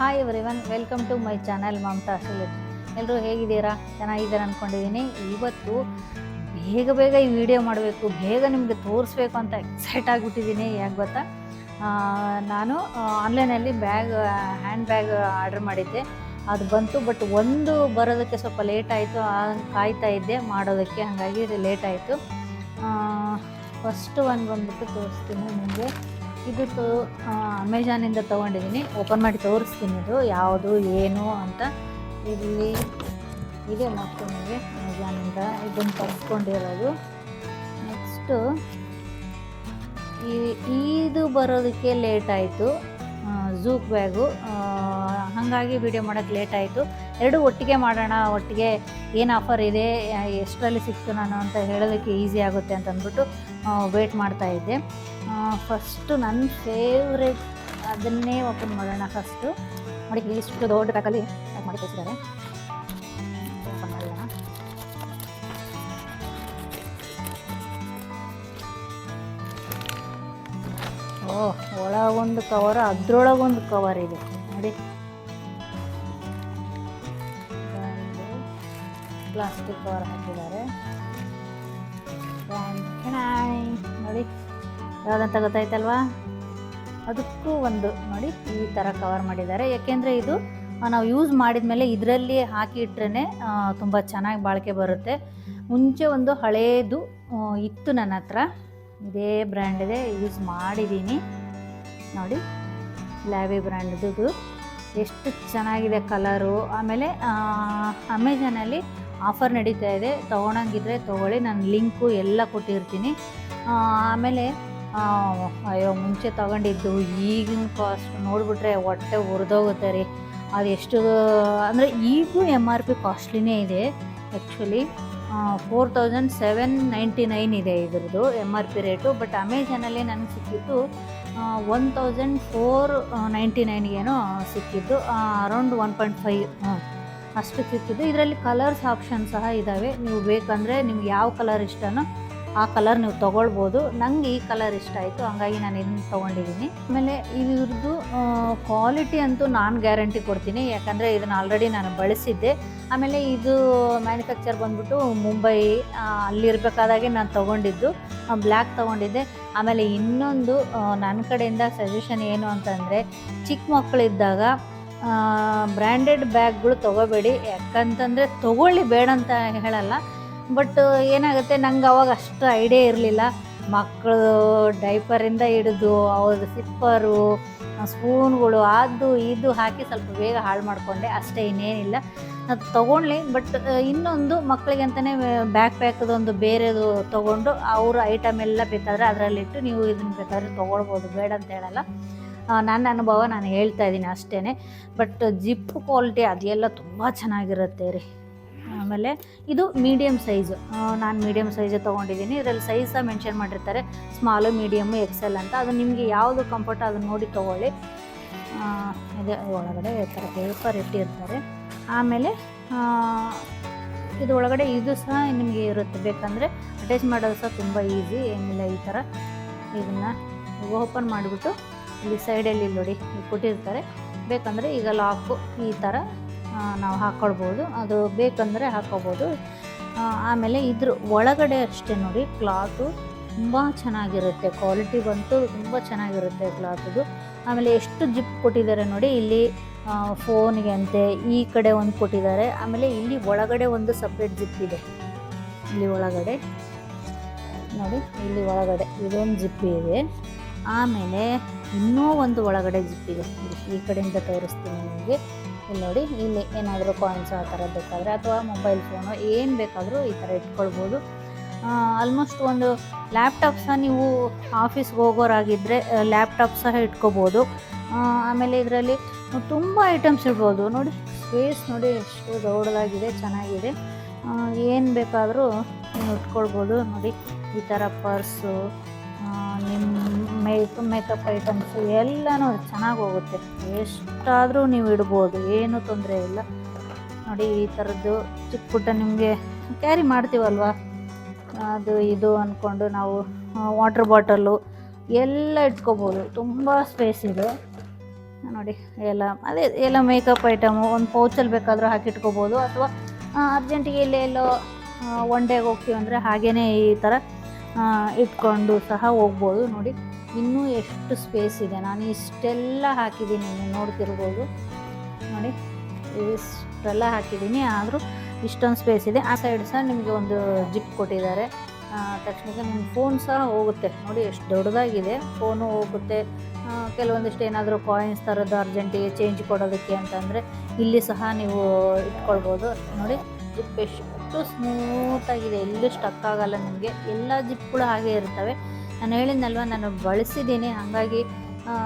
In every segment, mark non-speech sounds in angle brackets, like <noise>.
Hi everyone welcome to my channel Mamata ಸಿಲೆಟ್ ಎಲ್ಲರೂ ಹೇಗಿದ್ದೀರಾ? ಚೆನ್ನಾಗಿದ್ದೀರಾ ಅಂದ್ಕೊಂಡಿದ್ದೀನಿ ಇವತ್ತು ಬೇಗ ಬೇಗ ಈ ವಿಡಿಯೋ ಮಾಡಬೇಕು. ಬೇಗ ನಿಮಗೆ ತೋರಿಸ್ಬೇಕು ಅಂತ ಎಕ್ಸೈಟ್ ಆಗಿಬಿಟ್ಟಿದ್ದೀನಿ. ಯಾಕೆ ಗೊತ್ತಾ? ನಾನು ಆನ್ಲೈನಲ್ಲಿ ಬ್ಯಾಗ್ ಹ್ಯಾಂಡ್ ಬ್ಯಾಗ್ ಆರ್ಡ್ರ್ ಮಾಡಿದ್ದೆ. ಅದು ಬಂತು ಬಟ್ ಒಂದು ಬರೋದಕ್ಕೆ ಸ್ವಲ್ಪ ಲೇಟ್ ಆಯಿತು. ಕಾಯ್ತಾ ಇದ್ದೆ. ಮಾಡೋದಕ್ಕೆ ಹಾಗಾಗಿ ಲೇಟ್ ಆಯಿತು. ಫಸ್ಟ್ ಒಂದು ಬಂದ್ಬಿಟ್ಟು ತೋರಿಸ್ತೀನಿ ನಿಮಗೆ. ಇದು ತೋ ಅಮೆಜಾನಿಂದ ತೊಗೊಂಡಿದ್ದೀನಿ ಓಪನ್ ಮಾಡಿ ತೋರಿಸ್ತೀನಿ ಇದು, ಯಾವುದು, ಏನು ಅಂತ. ಇಲ್ಲಿ, ಇದೆ ಮತ್ತು ನಿಮಗೆ ಅಮೆಝಾನಿಂದ ಇದನ್ನು ತರಿಸ್ಕೊಂಡಿರೋದು. ನೆಕ್ಸ್ಟು ಈ, ಇದು ಬರೋದಕ್ಕೆ ಲೇಟ್ ಆಯಿತು ಝೂಕ್ ಬ್ಯಾಗು ಹಾಗಾಗಿ ವಿಡಿಯೋ ಮಾಡೋಕ್ಕೆ ಲೇಟ್ ಆಯಿತು. ಎರಡು ಒಟ್ಟಿಗೆ ಮಾಡೋಣ, ಒಟ್ಟಿಗೆ ಏನು ಆಫರ್ ಇದೆ, ಎಷ್ಟರಲ್ಲಿ ಸಿಕ್ತು ನಾನು ಅಂತ ಹೇಳೋದಕ್ಕೆ ಈಸಿ ಆಗುತ್ತೆ ಅಂತ ಅಂದ್ಬಿಟ್ಟು ವೇಟ್ ಮಾಡ್ತಾ ಇದ್ದೆ. ಫಸ್ಟು ನನ್ನ ಫೇವ್ರೆಟ್ ಅದನ್ನೇ ಓಪನ್ ಮಾಡೋಣ ಫಸ್ಟು ನೋಡಿ, ಇಷ್ಟು ದೊಡ್ಡ ಪ್ಯಾಕಲ್ಲಿ ಪ್ಯಾಕ್ ಮಾಡಿ ಕಳಿಸಿದ್ದಾರೆ. ಓಪನ್ ಮಾಡೋಣ ಓ, ಒಳಗೊಂದು ಕವರ್ ಅದ್ರೊಳಗೊಂದು ಕವರ್ ಇದೆ. ನೋಡಿ. ಪ್ಲಾಸ್ಟಿಕ್ ಕವರ್ ಹಾಕಿದ್ದಾರೆ. ನೋಡಿ. ಯಾವುದಂತ ಗೊತ್ತಾಯ್ತಲ್ವಾ? ಅದಕ್ಕೂ ಒಂದು ನೋಡಿ ಈ ಥರ ಕವರ್ ಮಾಡಿದ್ದಾರೆ. ಯಾಕೆಂದರೆ ಇದು ನಾವು ಯೂಸ್ ಮಾಡಿದ ಮೇಲೆ ಇದರಲ್ಲಿ ಹಾಕಿ ಇಟ್ರೇ ತುಂಬ ಚೆನ್ನಾಗಿ ಬಾಳಿಕೆ ಬರುತ್ತೆ. ಮುಂಚೆ ಒಂದು ಹಳೇದು ಇತ್ತು ನನ್ನ ಹತ್ರ. ಇದೇ ಬ್ರ್ಯಾಂಡ್ ಇದೆ ಯೂಸ್ ಮಾಡಿದ್ದೀನಿ ನೋಡಿ ಲ್ಯಾವಿ ಬ್ರ್ಯಾಂಡ್ದು ಎಷ್ಟು ಚೆನ್ನಾಗಿದೆ ಕಲರು ಆಮೇಲೆ ಅಮೆಜಾನಲ್ಲಿ ಆಫರ್ ನಡೀತಾ ಇದೆ. ತೊಗೊಳಂಗಿದ್ರೆ ತೊಗೊಳ್ಳಿ. ನಾನು ಲಿಂಕು ಎಲ್ಲ ಕೊಟ್ಟಿರ್ತೀನಿ. ಆಮೇಲೆ ಅಯ್ಯೋ, ಮುಂಚೆ ತಗೊಂಡಿದ್ದು ಈಗಿನ ಕಾಸ್ಟ್ ನೋಡಿಬಿಟ್ರೆ ಹೊಟ್ಟೆ ಹುರಿದೋಗುತ್ತೆ ರೀ. ಅದು ಎಷ್ಟು, ಅಂದರೆ ಈಗೂ ಎಂ ಆರ್ ಪಿ ಕಾಸ್ಟ್ಲಿನೇ ಇದೆ actually four thousand seven ninety nine ಇದೆ ಇದ್ರದ್ದು M R P rate but ಅಮೆಝಾನಲ್ಲಿ ನನಗೆ ಸಿಕ್ಕಿದ್ದು ಒನ್ ತೌಸಂಡ್ ಫೋರ್ ನೈಂಟಿ ನೈನ್ಗೇನೋ ಸಿಕ್ಕಿದ್ದು ಅರೌಂಡ್ ಒನ್ ಪಾಯಿಂಟ್ ಫೈವ್ ಅಷ್ಟು ಚಿಕ್ಕದು. ಇದರಲ್ಲಿ ಕಲರ್ಸ್ ಆಪ್ಷನ್ ಸಹ ಇದ್ದಾವೆ ನೀವು ಬೇಕಂದರೆ ನಿಮ್ಗೆ ಯಾವ ಕಲರ್ ಇಷ್ಟನೋ ಆ ಕಲರ್ ನೀವು ತೊಗೊಳ್ಬೋದು. ನಂಗೆ ಈ ಕಲರ್ ಇಷ್ಟ ಆಯಿತು. ಹಂಗಾಗಿ ನಾನು ಇದನ್ನ ತೊಗೊಂಡಿದ್ದೀನಿ. ಆಮೇಲೆ ಇದ್ರದ್ದು ಕ್ವಾಲಿಟಿ ಅಂತೂ ನಾನು ಗ್ಯಾರಂಟಿ ಕೊಡ್ತೀನಿ. ಯಾಕಂದರೆ ಇದನ್ನು ಆಲ್ರೆಡಿ ನಾನು ಬಳಸಿದ್ದೆ. ಆಮೇಲೆ ಇದು ಮ್ಯಾನುಫ್ಯಾಕ್ಚರ್ ಬಂದ್ಬಿಟ್ಟು ಮುಂಬೈ ಅಲ್ಲಿರಬೇಕಾದಾಗೆ ನಾನು ತೊಗೊಂಡಿದ್ದು. ಬ್ಲ್ಯಾಕ್ ತೊಗೊಂಡಿದ್ದೆ. ಆಮೇಲೆ ಇನ್ನೊಂದು ನನ್ನ ಕಡೆಯಿಂದ ಸಜೆಷನ್ ಏನು ಅಂತಂದರೆ ಚಿಕ್ಕ ಮಕ್ಕಳಿದ್ದಾಗ ಬ್ರ್ಯಾಂಡೆಡ್ ಬ್ಯಾಗ್ಗಳು ತೊಗೋಬೇಡಿ. ಯಾಕಂತಂದರೆ ತೊಗೊಳ್ಳಿ ಬೇಡ ಅಂತ ಹೇಳಲ್ಲ. ಬಟ್ ಏನಾಗುತ್ತೆ, ನಂಗೆ ಅವಾಗ ಅಷ್ಟು ಐಡಿಯಾ ಇರಲಿಲ್ಲ. ಮಕ್ಕಳು ಡೈಪರಿಂದ ಹಿಡಿದು ಅವ್ರದ್ದು ಸಿಪ್ಪರು ಸ್ಪೂನ್ಗಳು ಅದು ಇದು ಹಾಕಿ ಸ್ವಲ್ಪ ಬೇಗ ಹಾಳು ಮಾಡಿಕೊಂಡೆ. ಅಷ್ಟೇ ಇನ್ನೇನಿಲ್ಲ. ಅದು ತೊಗೊಳ್ಳಿ ಬಟ್ ಇನ್ನೊಂದು ಮಕ್ಕಳಿಗೆ ಅಂತಲೇ ಬ್ಯಾಕ್ ಪ್ಯಾಕ್ದೊಂದು ಬೇರೆದು ತೊಗೊಂಡು ಅವರು ಐಟಮ್ ಎಲ್ಲ ಬೇಕಾದರೆ ಅದರಲ್ಲಿಟ್ಟು ನೀವು ಇದನ್ನು ಬೇಕಾದರೆ ತೊಗೊಳ್ಬೋದು. ಬೇಡ ಅಂತ ಹೇಳಲ್ಲ. ನನ್ನ ಅನುಭವ ನಾನು ಹೇಳ್ತಾ ಇದ್ದೀನಿ ಅಷ್ಟೇ ಬಟ್ ಜಿಪ್ ಕ್ವಾಲಿಟಿ ಅದೆಲ್ಲ ತುಂಬ ಚೆನ್ನಾಗಿರುತ್ತೆ ರೀ. ಆಮೇಲೆ ಇದು ಮೀಡಿಯಮ್ ಸೈಜು ನಾನು ಮೀಡಿಯಮ್ ಸೈಜ್ ತೊಗೊಂಡಿದ್ದೀನಿ. ಇದರಲ್ಲಿ ಸೈಜ್ ಮೆನ್ಷನ್ ಮಾಡಿರ್ತಾರೆ. ಸ್ಮಾಲು ಮೀಡಿಯಮ್ಮು ಎಕ್ಸೆಲ್ ಅಂತ. ಅದು ನಿಮಗೆ ಯಾವುದು ಕಂಫರ್ಟ್ ಅದನ್ನು ನೋಡಿ ತೊಗೊಳ್ಳಿ. ಇದೆ ಒಳಗಡೆ ಈ ಥರ ಪೇಪರ್ ಇಟ್ಟಿರ್ತಾರೆ. ಆಮೇಲೆ ಇದು ಒಳಗಡೆ ಇದು ಸಹ ನಿಮಗೆ ಇರುತ್ತೆ. ಬೇಕಂದರೆ ಅಟ್ಯಾಚ್ ಮಾಡೋದು ಸಹ ತುಂಬ ಈಸಿ ಏನಿಲ್ಲ ಈ ಥರ ಇದನ್ನು ಓಪನ್ ಮಾಡಿಬಿಟ್ಟು ಇಲ್ಲಿ ಸೈಡಲ್ಲಿ ನೋಡಿ ಕೊಟ್ಟಿರ್ತಾರೆ. ಬೇಕಂದರೆ ಈಗ ಲಾಕು ಈ ಥರ ನಾವು ಹಾಕ್ಕೊಳ್ಬೋದು ಅದು ಬೇಕಂದರೆ ಹಾಕ್ಕೋಬೋದು ಆಮೇಲೆ ಇದ್ರ ಒಳಗಡೆ ಅಷ್ಟೇ ನೋಡಿ ಕ್ಲಾತು ತುಂಬ ಚೆನ್ನಾಗಿರುತ್ತೆ. ಕ್ವಾಲಿಟಿ ಬಂತು ತುಂಬ ಚೆನ್ನಾಗಿರುತ್ತೆ ಕ್ಲಾತದು ಆಮೇಲೆ ಎಷ್ಟು ಜಿಪ್ ಕೊಟ್ಟಿದ್ದಾರೆ ನೋಡಿ, ಇಲ್ಲಿ ಫೋನಿಗೆ ಅಂತೆ ಈ ಕಡೆ ಒಂದು ಕೊಟ್ಟಿದ್ದಾರೆ. ಆಮೇಲೆ ಇಲ್ಲಿ ಒಳಗಡೆ ಒಂದು ಸಪ್ರೇಟ್ ಜಿಪ್ ಇದೆ. ಇಲ್ಲಿ ಒಳಗಡೆ, ನೋಡಿ, ಇಲ್ಲಿ ಒಳಗಡೆ ಇದೊಂದು ಜಿಪ್ ಇದೆ. ಆಮೇಲೆ ಇನ್ನೂ ಒಂದು ಒಳಗಡೆ ಜಿಪ್ಪಿದೆ ಈ ಕಡೆಯಿಂದ ತೋರಿಸ್ತೀನಿ ನಿಮಗೆ. ಇಲ್ಲಿ ನೋಡಿ, ಇಲ್ಲಿ ಏನಾದರೂ ಕಾಯಿನ್ಸ್ ಆ ಥರ ಬೇಕಾದರೆ, ಅಥವಾ ಮೊಬೈಲ್ ಫೋನು ಏನು ಬೇಕಾದರೂ ಈ ಥರ ಇಟ್ಕೊಳ್ಬೋದು. ಆಲ್ಮೋಸ್ಟ್ ಒಂದು ಲ್ಯಾಪ್ಟಾಪ್ ಸಹ ನೀವು ಆಫೀಸ್ಗೆ ಹೋಗೋರಾಗಿದ್ದರೆ ಲ್ಯಾಪ್ಟಾಪ್ ಸಹ ಇಟ್ಕೋಬೋದು. ಆಮೇಲೆ ಇದರಲ್ಲಿ ತುಂಬ ಐಟಮ್ಸ್ ಇಡ್ಬೋದು ನೋಡಿ ಸ್ಪೇಸ್ ನೋಡಿ ಎಷ್ಟು ದೊಡ್ಡದಾಗಿದೆ, ಚೆನ್ನಾಗಿದೆ. ಏನು ಬೇಕಾದರೂ ನೀವು ಇಟ್ಕೊಳ್ಬೋದು. ನೋಡಿ, ಈ ಥರ ಪರ್ಸು ನಿಮ್ಮ ಮೇಕ್, ಮೇಕಪ್ ಐಟಮ್ಸು ಎಲ್ಲನೂ ಚೆನ್ನಾಗಿ ಹೋಗುತ್ತೆ. ಎಷ್ಟಾದರೂ ನೀವು ಇಡ್ಬೋದು, ಏನೂ ತೊಂದರೆ ಇಲ್ಲ. ನೋಡಿ, ಈ ಥರದ್ದು ಚಿಕ್ಕ ಪುಟ್ಟ ನಿಮಗೆ ಕ್ಯಾರಿ ಮಾಡ್ತೀವಲ್ವಾ? ಅದು, ಇದು ಅಂದ್ಕೊಂಡು ನಾವು ವಾಟರ್ ಬಾಟಲು ಎಲ್ಲ ಇಟ್ಕೋಬೋದು. ತುಂಬ ಸ್ಪೇಸ್ ಇದೆ. ನೋಡಿ, ಎಲ್ಲ, ಅದೇ, ಎಲ್ಲ ಮೇಕಪ್ ಐಟಮು, ಒಂದು ಪೌಚಲ್ಲಿ ಬೇಕಾದರೂ ಹಾಕಿಟ್ಕೋಬೋದು ಅಥವಾ ಅರ್ಜೆಂಟಿಗೆ ಇಲ್ಲೇ ಎಲ್ಲೋ ಒನ್ ಡೇಗೆ ಹೋಗ್ತೀವಿ ಅಂದರೆ ಹಾಗೇ ಈ ಥರ ಇಟ್ಕೊಂಡು ಸಹ ಹೋಗ್ಬೋದು. ನೋಡಿ, ಇನ್ನೂ ಎಷ್ಟು ಸ್ಪೇಸ್ ಇದೆ. ನಾನು ಇಷ್ಟೆಲ್ಲ ಹಾಕಿದ್ದೀನಿ. ನೀವು ನೋಡ್ತಿರ್ಬೋದು. ನೋಡಿ, ಇಷ್ಟೆಲ್ಲ ಹಾಕಿದ್ದೀನಿ. ಆದರೂ ಇಷ್ಟೊಂದು ಸ್ಪೇಸ್ ಇದೆ. ಆ ಸೈಡ್ ಸಹ ನಿಮಗೆ ಒಂದು ಜಿಪ್ ಕೊಟ್ಟಿದ್ದಾರೆ. ತಕ್ಷಣಕ್ಕೆ ನಿಮ್ಮ ಫೋನ್ ಸಹ ಹೋಗುತ್ತೆ. ನೋಡಿ, ಎಷ್ಟು ದೊಡ್ಡದಾಗಿದೆ. ಫೋನು ಹೋಗುತ್ತೆ. ಕೆಲವೊಂದಿಷ್ಟು ಏನಾದರೂ ಕಾಯಿನ್ಸ್ ಥರದ್ದು ಅರ್ಜೆಂಟಿಗೆ ಚೇಂಜ್ ಕೊಡೋದಕ್ಕೆ ಅಂತಂದರೆ ಇಲ್ಲಿ ಸಹ ನೀವು ಇಟ್ಕೊಳ್ಬೋದು. ನೋಡಿ ಜಿಪ್ ಎಷ್ಟು ಸ್ಮೂತಾಗಿದೆ ಎಲ್ಲೂ ಸ್ಟಕ್ ಆಗಲ್ಲ ನಿಮಗೆ. ಎಲ್ಲ ಜಿಪ್ಗಳು ಹಾಗೆ ಇರ್ತವೆ. ನಾನು ಹೇಳಿದ್ನಲ್ವ, ನಾನು ಬಳಸಿದ್ದೀನಿ. ಹಾಗಾಗಿ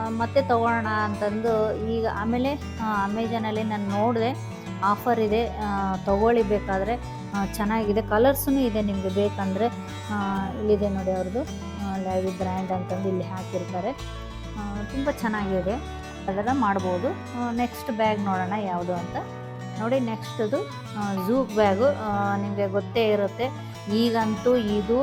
ಮತ್ತೆ ತೊಗೊಳ್ಳೋಣ ಅಂತಂದು ಈಗ ಆಮೇಲೆ ಅಮೆಜಾನಲ್ಲಿ ನಾನು ನೋಡಿದೆ. ಆಫರ್ ಇದೆ. ತೊಗೊಳ್ಳಿ ಬೇಕಾದರೆ. ಚೆನ್ನಾಗಿದೆ. ಕಲರ್ಸೂ ಇದೆ ನಿಮಗೆ ಬೇಕಂದರೆ. ಇಲ್ಲಿದೆ ನೋಡಿ ಅವ್ರದ್ದು. ಲೈವ್ ಬ್ರ್ಯಾಂಡ್ ಅಂತಂದು ಇಲ್ಲಿ ಹಾಕಿರ್ತಾರೆ. ತುಂಬ ಚೆನ್ನಾಗಿದೆ. ಅದೆಲ್ಲ ಮಾಡ್ಬೋದು. ನೆಕ್ಸ್ಟ್ ಬ್ಯಾಗ್ ನೋಡೋಣ ಯಾವುದು ಅಂತ. ನೋಡಿ ನೆಕ್ಸ್ಟದು ಝೂಕ್ ಬ್ಯಾಗು ನಿಮಗೆ ಗೊತ್ತೇ ಇರುತ್ತೆ. ಈಗಂತೂ ಇದು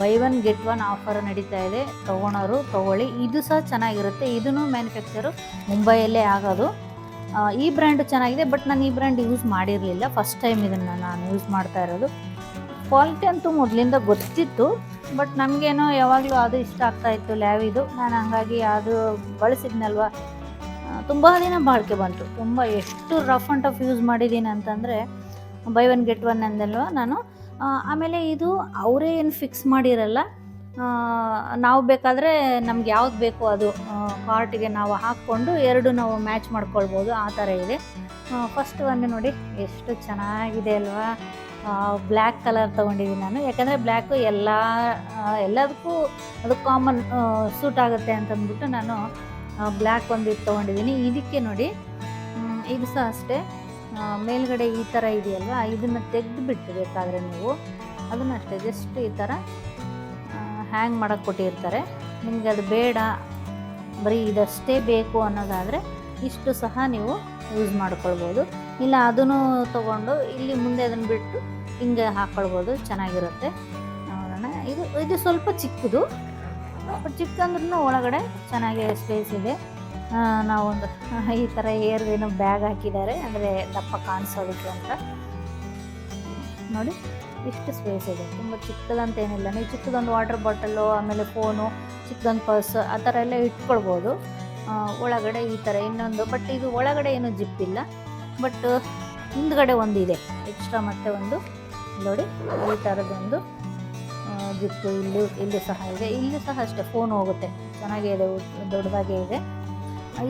buy one get one offer ನಡೀತಾ ಇದೆ. ತೊಗೊಳೋರು ತೊಗೊಳ್ಳಿ. ಇದು ಸಹ ಚೆನ್ನಾಗಿರುತ್ತೆ. ಇದನ್ನು ಮ್ಯಾನುಫ್ಯಾಕ್ಚರು ಮುಂಬೈಯಲ್ಲೇ ಆಗೋದು. ಈ ಬ್ರ್ಯಾಂಡು ಚೆನ್ನಾಗಿದೆ ಬಟ್ ನಾನು ಈ ಬ್ರ್ಯಾಂಡ್ ಯೂಸ್ ಮಾಡಿರಲಿಲ್ಲ. ಫಸ್ಟ್ ಟೈಮ್ ಇದನ್ನು ನಾನು ಯೂಸ್ ಮಾಡ್ತಾ ಇರೋದು. ಕ್ವಾಲಿಟಿ ಅಂತೂ ಮೊದಲಿಂದ ಗೊತ್ತಿತ್ತು ಬಟ್ ನಮಗೇನೋ ಯಾವಾಗಲೂ ಅದು ಇಷ್ಟ ಆಗ್ತಾಯಿತ್ತು ಲ್ಯಾವಿದು ನಾನು ಹಂಗಾಗಿ ಅದು ಬಳಸಿದ್ನಲ್ವ? ತುಂಬ ದಿನ ಬಾಳಿಕೆ ಬಂತು. ತುಂಬ ಎಷ್ಟು ರಫ್ ಆ್ಯಂಡ್ ಟಫ್ ಯೂಸ್ ಮಾಡಿದ್ದೀನಿ ಅಂತಂದರೆ ಬೈ ಒನ್ ಗೆಟ್ ಒನ್ ಅಂದಲ್ವ ನಾನು. ಆಮೇಲೆ ಇದು ಅವರೇ ಏನು ಫಿಕ್ಸ್ ಮಾಡಿರಲ್ಲ ನಾವು ಬೇಕಾದರೆ ನಮ್ಗೆ ಯಾವ್ದು ಬೇಕೋ ಅದು ಕಾರ್ಟಿಗೆ ನಾವು ಹಾಕ್ಕೊಂಡು ಎರಡು ನಾವು ಮ್ಯಾಚ್ ಮಾಡ್ಕೊಳ್ಬೋದು, ಆ ಥರ ಇದೆ. ಫಸ್ಟ್ ಒಂದು ನೋಡಿ, ಎಷ್ಟು ಚೆನ್ನಾಗಿದೆ ಅಲ್ವಾ. ಬ್ಲ್ಯಾಕ್ ಕಲರ್ ತೊಗೊಂಡಿದ್ದೀನಿ ನಾನು. ಯಾಕಂದರೆ ಬ್ಲ್ಯಾಕು ಎಲ್ಲ ಎಲ್ಲದಕ್ಕೂ ಅದು ಕಾಮನ್ ಸೂಟ್ ಆಗುತ್ತೆ ಅಂತಂದ್ಬಿಟ್ಟು ನಾನು ಬ್ಲ್ಯಾಕ್ ಒಂದು ಇದು ತೊಗೊಂಡಿದ್ದೀನಿ ಇದಕ್ಕೆ ನೋಡಿ ಇದು ಸಹ ಅಷ್ಟೇ. ಮೇಲ್ಗಡೆ ಈ ಥರ ಇದೆಯಲ್ವಾ? ಇದನ್ನು ತೆಗೆದುಬಿಟ್ಟು ಬೇಕಾದರೆ ನೀವು ಅದನ್ನು ಅಷ್ಟೇ ಜಸ್ಟ್ ಈ ಥರ ಹ್ಯಾಂಗ್ ಮಾಡೋಕ್ಕೆ ಕೊಟ್ಟಿರ್ತಾರೆ. ನಿಮಗೆ ಅದು ಬೇಡ, ಬರೀ ಇದಷ್ಟೇ ಬೇಕು ಅನ್ನೋದಾದರೆ ಇಷ್ಟು ಸಹ ನೀವು ಯೂಸ್ ಮಾಡ್ಕೊಳ್ಬೋದು. ಇಲ್ಲ ಅದನ್ನು ತೊಗೊಂಡು ಇಲ್ಲಿ ಮುಂದೆ ಅದನ್ನು ಬಿಟ್ಟು ಹಿಂಗೆ ಹಾಕ್ಕೊಳ್ಬೋದು ಚೆನ್ನಾಗಿರುತ್ತೆ. ನೋಡೋಣ ಇದು ಇದು ಸ್ವಲ್ಪ ಚಿಕ್ಕದು. ಬಟ್ ಚಿಕ್ಕಂದ್ರೂ ಒಳಗಡೆ ಚೆನ್ನಾಗಿ ಸ್ಪೇಸ್ ಇದೆ. ನಾವೊಂದು ಈ ಥರ ಏರ್ದೇನೋ ಬ್ಯಾಗ್ ಹಾಕಿದ್ದಾರೆ. ಅಂದರೆ ದಪ್ಪ ಕಾಣಿಸೋದಕ್ಕೆ ಅಂತ. ನೋಡಿ, ಇಷ್ಟು ಸ್ಪೇಸ್ ಇದೆ. ತುಂಬ ಚಿಕ್ಕದಂತ ಏನಿಲ್ಲ. ನೀವು ಚಿಕ್ಕದೊಂದು ವಾಟರ್ ಬಾಟಲು ಆಮೇಲೆ ಫೋನು ಚಿಕ್ಕದೊಂದು ಪರ್ಸ್ ಆ ಥರ ಎಲ್ಲ ಇಟ್ಕೊಳ್ಬೋದು. ಒಳಗಡೆ ಈ ಥರ ಇನ್ನೊಂದು ಬಟ್ ಇದು ಒಳಗಡೆ ಏನು ಜಿಪ್ ಇಲ್ಲ. ಬಟ್ ಹಿಂದ್ಗಡೆ ಒಂದು ಇದೆ ಎಕ್ಸ್ಟ್ರಾ ಮತ್ತೆ ಒಂದು. ನೋಡಿ, ಈ ಥರದೊಂದು ಜಿಪ್ಪು ಇಲ್ಲೂ ಇಲ್ಲೂ ಸಹ ಇದೆ. ಇಲ್ಲೂ ಸಹ ಅಷ್ಟೇ ಫೋನ್ ಹೋಗುತ್ತೆ. ಚೆನ್ನಾಗೇ ಇದೆ, ದೊಡ್ಡದಾಗೇ ಇದೆ.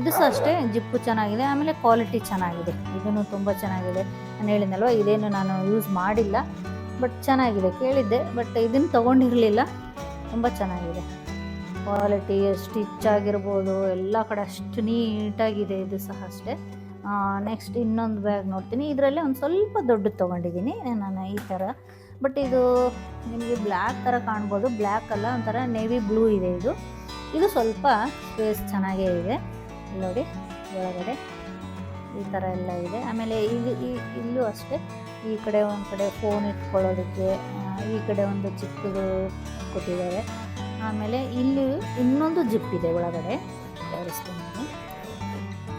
ಇದು ಸಹ ಅಷ್ಟೇ, ಜಿಪ್ಪು ಚೆನ್ನಾಗಿದೆ, ಆಮೇಲೆ ಕ್ವಾಲಿಟಿ ಚೆನ್ನಾಗಿದೆ. ಇದನ್ನು ತುಂಬ ಚೆನ್ನಾಗಿದೆ. ನಾನು ಹೇಳಿದ್ನಲ್ವ, ಇದೇನು ನಾನು ಯೂಸ್ ಮಾಡಿಲ್ಲ ಬಟ್ ಚೆನ್ನಾಗಿದೆ, ಕೇಳಿದ್ದೆ ಬಟ್ ಇದನ್ನು ತೊಗೊಂಡಿರಲಿಲ್ಲ. ತುಂಬ ಚೆನ್ನಾಗಿದೆ. ಕ್ವಾಲಿಟಿ ಸ್ಟಿಚ್ ಆಗಿರ್ಬೋದು, ಎಲ್ಲ ಕಡೆ ಅಷ್ಟು ನೀಟಾಗಿದೆ ಇದು ಸಹ ಅಷ್ಟೇ. ನೆಕ್ಸ್ಟ್ ಇನ್ನೊಂದು ಬ್ಯಾಗ್ ನೋಡ್ತೀನಿ. ಇದರಲ್ಲೇ ಒಂದು ಸ್ವಲ್ಪ ದೊಡ್ಡದು ತೊಗೊಂಡಿದ್ದೀನಿ. ನಾನು ಈ ಥರ ಬಟ್ ಇದು ನಿಮಗೆ ಬ್ಲ್ಯಾಕ್ ಥರ ಕಾಣ್ಬೋದು. ಬ್ಲ್ಯಾಕ್ ಅಲ್ಲ, ಒಂಥರ ನೇವಿ ಬ್ಲೂ ಇದೆ ಇದು. ಇದು ಸ್ವಲ್ಪ ಸ್ಪೇಸ್ ಚೆನ್ನಾಗೇ ಇದೆ. ನೋಡಿ, ಒಳಗಡೆ ಈ ಥರ ಎಲ್ಲ ಇದೆ. ಆಮೇಲೆ ಇಲ್ಲಿ ಇಲ್ಲೂ ಅಷ್ಟೇ, ಈ ಕಡೆ ಒಂದು ಕಡೆ ಫೋನ್ ಇಟ್ಕೊಳ್ಳೋದಕ್ಕೆ ಈ ಕಡೆ ಒಂದು ಚಿಕ್ಕದು ಕೊಟ್ಟಿದ್ದಾರೆ. ಆಮೇಲೆ ಇಲ್ಲಿ ಇನ್ನೊಂದು ಜಿಪ್ ಇದೆ ಒಳಗಡೆ. ತೋರಿಸ್ತೀನಿ ನಾನು.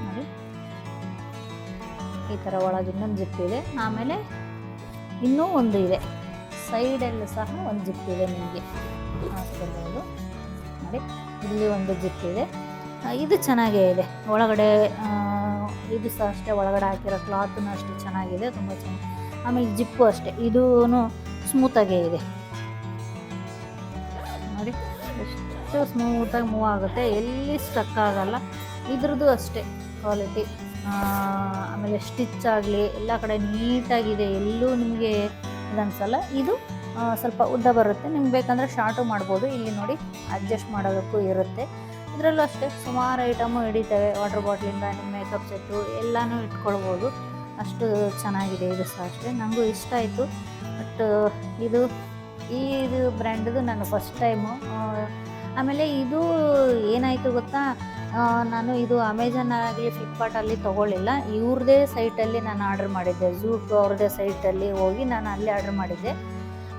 ನೋಡಿ. ಈ ಥರ ಒಳಗೆ ಇನ್ನೊಂದು ಜಿಪ್ ಇದೆ. ಆಮೇಲೆ ಇನ್ನೂ ಒಂದು ಇದೆ. ಸೈಡಲ್ಲೂ ಸಹ ಒಂದು ಜಿಪ್ಪಿದೆ ನಿಮಗೆ. ಹಾಕ್ಕೊಳ್ಬೋದು ನೋಡಿ, ಇಲ್ಲಿ ಒಂದು ಜಿಪ್ ಇದೆ. ಇದು ಚೆನ್ನಾಗೇ ಇದೆ. ಒಳಗಡೆ ಇದು ಸಹ ಅಷ್ಟೇ ಒಳಗಡೆ ಹಾಕಿರೋ ಕ್ಲಾತ್ನೂ ಅಷ್ಟೇ ಚೆನ್ನಾಗಿದೆ. ತುಂಬ ಚೆನ್ನಾಗಿ ಆಮೇಲೆ ಜಿಪ್ಪು ಅಷ್ಟೇ. ಇದೂ ಸ್ಮೂತಾಗೇ ಇದೆ. ನೋಡಿ, ಎಷ್ಟು ಸ್ಮೂತಾಗಿ ಮೂವ್ ಆಗುತ್ತೆ. ಎಲ್ಲಿ ಸ್ಟಕ್ ಆಗಲ್ಲ. ಇದ್ರದ್ದು ಅಷ್ಟೇ ಕ್ವಾಲಿಟಿ. ಆಮೇಲೆ ಸ್ಟಿಚ್ ಆಗಲಿ, ಎಲ್ಲ ಕಡೆ ನೀಟಾಗಿದೆ. ಎಲ್ಲೂ ನಿಮಗೆ ಇದನ್ಸಲ್ಲ ಇದು ಸ್ವಲ್ಪ ಉದ್ದ ಬರುತ್ತೆ. ನಿಮ್ಗೆ ಬೇಕಂದರೆ ಶಾರ್ಟು ಮಾಡ್ಬೋದು. ಇಲ್ಲಿ ನೋಡಿ ಅಡ್ಜಸ್ಟ್ ಮಾಡೋದಕ್ಕೂ ಇರುತ್ತೆ. ಇದರಲ್ಲೂ ಅಷ್ಟೇ, ಸುಮಾರು ಐಟಮು ಹಿಡಿತೇವೆ. ವಾಟರ್ ಬಾಟ್ಲಿಂದ ನಿಮ್ಮ ಮೇಕಪ್ ಸೆಟ್ಟು ಎಲ್ಲನೂ ಇಟ್ಕೊಳ್ಬೋದು. ಅಷ್ಟು ಚೆನ್ನಾಗಿದೆ ಇದು ಸಹ ಅಷ್ಟೇ. ನನಗೂ ಇಷ್ಟ ಆಯಿತು. ಬಟ್ ಇದು ಈ ಇದು ಬ್ರ್ಯಾಂಡದು ನಾನು ಫಸ್ಟ್ ಟೈಮು ಆಮೇಲೆ ಇದು ಏನಾಯಿತು ಗೊತ್ತಾ? ನಾನು ಇದು ಅಮೆಝಾನಾಗಲಿ ಫ್ಲಿಪ್ಕಾರ್ಟಲ್ಲಿ ತೊಗೊಳ್ಳಿಲ್ಲ. ಇವ್ರದೇ ಸೈಟಲ್ಲಿ ನಾನು ಆರ್ಡ್ರ್ ಮಾಡಿದ್ದೆ. ಝೂಟ್ ಅವ್ರದೇ ಸೈಟಲ್ಲಿ ಹೋಗಿ ನಾನು ಅಲ್ಲಿ ಆರ್ಡ್ರ್ ಮಾಡಿದ್ದೆ.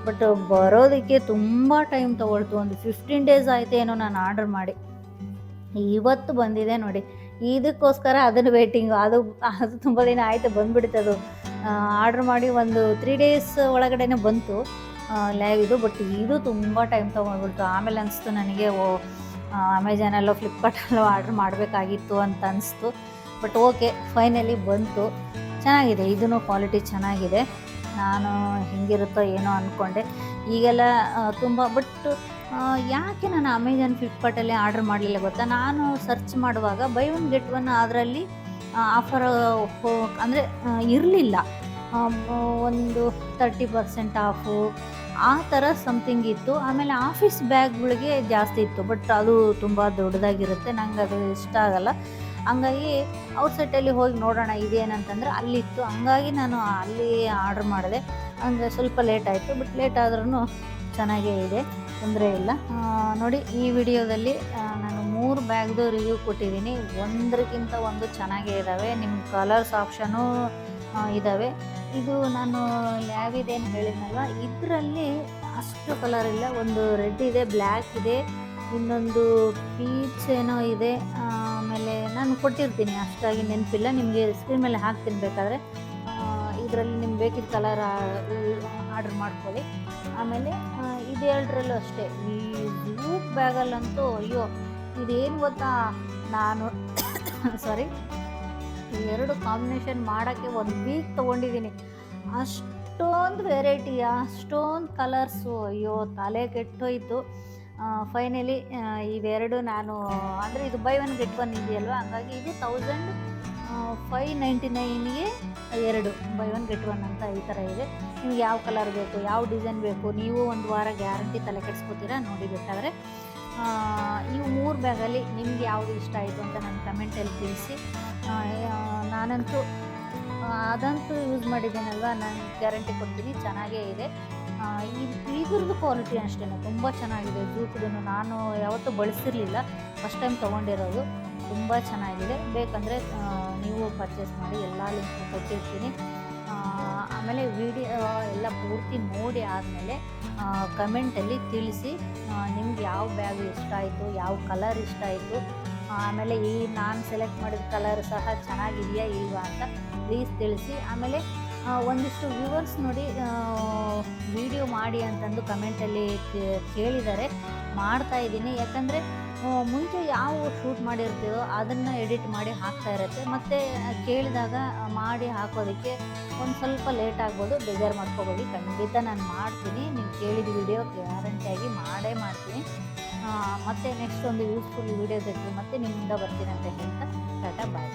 ಬಟ್ ಬರೋದಕ್ಕೆ ತುಂಬ ಟೈಮ್ ತೊಗೊಳ್ತು. ಒಂದು ಫಿಫ್ಟೀನ್ ಡೇಸ್ ಆಯಿತೇನೋ ನಾನು ಆರ್ಡ್ರ್ ಮಾಡಿ. ಇವತ್ತು ಬಂದಿದೆ ನೋಡಿ. ಇದಕ್ಕೋಸ್ಕರ ಅದನ್ನು ವೇಟಿಂಗು ಅದು ಅದು ತುಂಬ ದಿನ ಆಯಿತು ಬಂದುಬಿಡುತ್ತೆ ಅದು. ಆರ್ಡ್ರ್ ಮಾಡಿ ಒಂದು ತ್ರೀ ಡೇಸ್ ಒಳಗಡೆನೆ ಬಂತು. ಲೈವ್ ಇದು. ಬಟ್ ಇದು ತುಂಬ ಟೈಮ್ ತೊಗೊಂಡ್ಬಿಡ್ತು. ಆಮೇಲೆ ಅನಿಸ್ತು ನನಗೆ, ಓ ಅಮೆಜಾನಲ್ಲೋ ಫ್ಲಿಪ್ಕಾರ್ಟಲ್ಲೋ ಆರ್ಡ್ರ್ ಮಾಡಬೇಕಾಗಿತ್ತು ಅಂತ ಅನ್ನಿಸ್ತು ಬಟ್ ಓಕೆ ಫೈನಲಿ ಬಂತು. ಚೆನ್ನಾಗಿದೆ ಇದೂ ಕ್ವಾಲಿಟಿ ಚೆನ್ನಾಗಿದೆ. ನಾನು ಹೆಂಗಿರುತ್ತೋ ಏನೋ ಅಂದ್ಕೊಂಡೆ ಈಗೆಲ್ಲ ತುಂಬ ಬಟ್ ಯಾಕೆ ನಾನು ಅಮೆಝಾನ್ ಫ್ಲಿಪ್ಕಾರ್ಟಲ್ಲಿ ಆರ್ಡ್ರ್ ಮಾಡಲಿಲ್ಲ ಗೊತ್ತಾ? ನಾನು ಸರ್ಚ್ ಮಾಡುವಾಗ ಬೈ ಒನ್ ಗೆಟ್ ಒನ್ ಅದರಲ್ಲಿ ಆಫರ್ ಅಂದರೆ ಇರಲಿಲ್ಲ. ಒಂದು ತರ್ಟಿ ಪರ್ಸೆಂಟ್ ಆಫು ಆ ಥರ ಸಮಥಿಂಗ್ ಇತ್ತು. ಆಮೇಲೆ ಆಫೀಸ್ ಬ್ಯಾಗ್ಗಳಿಗೆ ಜಾಸ್ತಿ ಇತ್ತು ಬಟ್ ಅದು ತುಂಬ ದೊಡ್ಡದಾಗಿರುತ್ತೆ, ನಂಗೆ ಅದು ಇಷ್ಟ ಆಗಲ್ಲ. ಹಂಗಾಗಿ ಔಟ್ಸೈಟಲ್ಲಿ ಹೋಗಿ ನೋಡೋಣ ಇದೇನಂತಂದ್ರೆ ಅಲ್ಲಿತ್ತು. ಹಂಗಾಗಿ ನಾನು ಅಲ್ಲಿ ಆರ್ಡ್ರ್ ಮಾಡಿದೆ. ಅಂದರೆ ಸ್ವಲ್ಪ ಲೇಟ್ ಆಯಿತು ಬಟ್ ಲೇಟ್ ಆದ್ರೂ ಚೆನ್ನಾಗೇ ಇದೆ, ತೊಂದರೆ ಇಲ್ಲ. ನೋಡಿ ಈ ವಿಡಿಯೋದಲ್ಲಿ ನಾನು ಮೂರು ಬ್ಯಾಗ್ದು ರಿವ್ಯೂ ಕೊಟ್ಟಿದ್ದೀನಿ. ಒಂದಕ್ಕಿಂತ ಒಂದು ಚೆನ್ನಾಗೇ ಇದ್ದಾವೆ ನಿಮ್ಮ ಕಲರ್ಸ್ ಆಪ್ಷನು ಇದ್ದಾವೆ ಇದು ನಾನು ಲ್ಯಾವಿದೇನು ಹೇಳಿದ್ನಲ್ವ? ಇದರಲ್ಲಿ ಅಷ್ಟು ಕಲರ್ ಇಲ್ಲ. ಒಂದು ರೆಡ್ ಇದೆ ಬ್ಲ್ಯಾಕ್ ಇದೆ, ಇನ್ನೊಂದು ಪೀಚ್ ಏನೋ ಇದೆ. ಆಮೇಲೆ ನಾನು ಕೊಟ್ಟಿರ್ತೀನಿ. ಅಷ್ಟಾಗಿ ನೆನಪಿಲ್ಲ. ನಿಮಗೆ ಸ್ಕ್ರೀನ್ ಮೇಲೆ ಹಾಕ್ತೀನಿ ಬೇಕಾದರೆ. ಇದರಲ್ಲಿ ನಿಮ್ಗೆ ಬೇಕಿದ್ದ ಕಲರ್ ಆರ್ಡ್ರ್ ಮಾಡ್ಕೊಳ್ಳಿ. ಆಮೇಲೆ ಇದು ಎರಡರಲ್ಲೂ ಅಷ್ಟೇ. ಈ ಬ್ಯಾಗಲ್ಲಂತೂ ಅಯ್ಯೋ, ಇದೇನು ಗೊತ್ತಾ? ನಾನು <coughs> ಸಾರಿ ಎರಡು ಕಾಂಬಿನೇಷನ್ ಮಾಡೋಕ್ಕೆ ಒಂದು ವೀಕ್ ತೊಗೊಂಡಿದ್ದೀನಿ ಅಷ್ಟೊಂದು ವೆರೈಟಿ ಅಷ್ಟೊಂದು ಕಲರ್ಸು ಅಯ್ಯೋ, ತಲೆ ಕೆಟ್ಟೋಯ್ತು. ಫೈನಲಿ ಇವೆರಡು ನಾನು, ಅಂದರೆ ಇದು ಬೈ ಒನ್ ಗೆಟ್ ಒನ್ ಇದೆಯಲ್ವ? ಹಂಗಾಗಿ ಇದು ತೌಸಂಡ್ ಫೈವ್ ನೈಂಟಿ ನೈನ್ಗೆ ಎರಡು ಬೈ ಒನ್ ಗೆಟ್ ಒನ್ ಅಂತ ಈ ಥರ ಇದೆ. ನಿಮ್ಗೆ ಯಾವ ಕಲರ್ ಬೇಕು, ಯಾವ ಡಿಸೈನ್ ಬೇಕು, ನೀವು ಒಂದು ವಾರ ಗ್ಯಾರಂಟಿ ತಲೆ ಕೆಡಿಸ್ಕೋತೀರಾ? ನೋಡಿ ಬೇಕಾದರೆ. ಇವು ಮೂರು ಬ್ಯಾಗಲ್ಲಿ ನಿಮ್ಗೆ ಯಾವುದು ಇಷ್ಟ ಆಯಿತು ಅಂತ ನನ್ನ ಕಮೆಂಟಲ್ಲಿ ತಿಳಿಸಿ. ನಾನಂತೂ ಅದಂತೂ ಯೂಸ್ ಮಾಡಿದ್ದೀನಲ್ವ? ನಾನು ಗ್ಯಾರಂಟಿ ಕೊಡ್ತೀನಿ. ಚೆನ್ನಾಗೇ ಇದೆ. ಇದ್ರದ್ದು ಕ್ವಾಲಿಟಿ ಅಷ್ಟೇ ತುಂಬ ಚೆನ್ನಾಗಿದೆ. ಜೂಟ್ದು ನಾನು ಯಾವತ್ತೂ ಬಳಸಿರಲಿಲ್ಲ. First time ತೊಗೊಂಡಿರೋದು. ತುಂಬ ಚೆನ್ನಾಗಿದೆ. ಬೇಕಂದರೆ ನೀವು ಪರ್ಚೇಸ್ ಮಾಡಿ. ಎಲ್ಲ ಲಿಂಕ್ ಕೊಟ್ಟಿರ್ತೀನಿ. ಆಮೇಲೆ ವಿಡಿಯೋ ಎಲ್ಲ ಪೂರ್ತಿ ನೋಡಿ ಆದಮೇಲೆ ಕಮೆಂಟಲ್ಲಿ ತಿಳಿಸಿ ನಿಮ್ಗೆ ಯಾವ ಬ್ಯಾಗ್ ಇಷ್ಟ ಆಯಿತು, ಯಾವ ಕಲರ್ ಇಷ್ಟ ಆಯಿತು, ಆಮೇಲೆ ಈ ನಾನು ಸೆಲೆಕ್ಟ್ ಮಾಡಿದ ಕಲರ್ ಸಹ ಚೆನ್ನಾಗಿದೆಯಾ ಇಲ್ವಾ ಅಂತ ಪ್ಲೀಸ್ ತಿಳಿಸಿ. ಆಮೇಲೆ ಒಂದಿಷ್ಟು ವ್ಯೂವರ್ಸ್ ನೋಡಿ ವಿಡಿಯೋ ಮಾಡಿ ಅಂತಂದು ಕಮೆಂಟಲ್ಲಿ ಕೇಳಿದ್ದಾರೆ. ಮಾಡ್ತಾ ಇದ್ದೀನಿ. ಯಾಕಂದರೆ ಮುಂಚೆ ಯಾವ ಶೂಟ್ ಮಾಡಿರ್ತೀವೋ ಅದನ್ನು ಎಡಿಟ್ ಮಾಡಿ ಹಾಕ್ತಾ ಇರುತ್ತೆ. ಮತ್ತು ಕೇಳಿದಾಗ ಮಾಡಿ ಹಾಕೋದಕ್ಕೆ ಒಂದು ಸ್ವಲ್ಪ ಲೇಟ್ ಆಗ್ಬೋದು. ಬೇಜಾರು ಮಾಡ್ಕೋಬೇಡಿ. ಖಂಡಿತ ನಾನು ಮಾಡ್ತೀನಿ. ನೀವು ಕೇಳಿದ ವಿಡಿಯೋ ಗ್ಯಾರಂಟಿಯಾಗಿ ಮಾಡೇ ಮಾಡ್ತೀನಿ. ಮತ್ತು ನೆಕ್ಸ್ಟ್ ಒಂದು ಯೂಸ್ಫುಲ್ ವೀಡಿಯೋ ಜೊತೆ ಮತ್ತೆ ನಿಮ್ಮಿಂದ ಬರ್ತೀನಿ ಅಂತ ಹೇಳ್ತಾ, ಟಾಟಾ ಬಾಯ್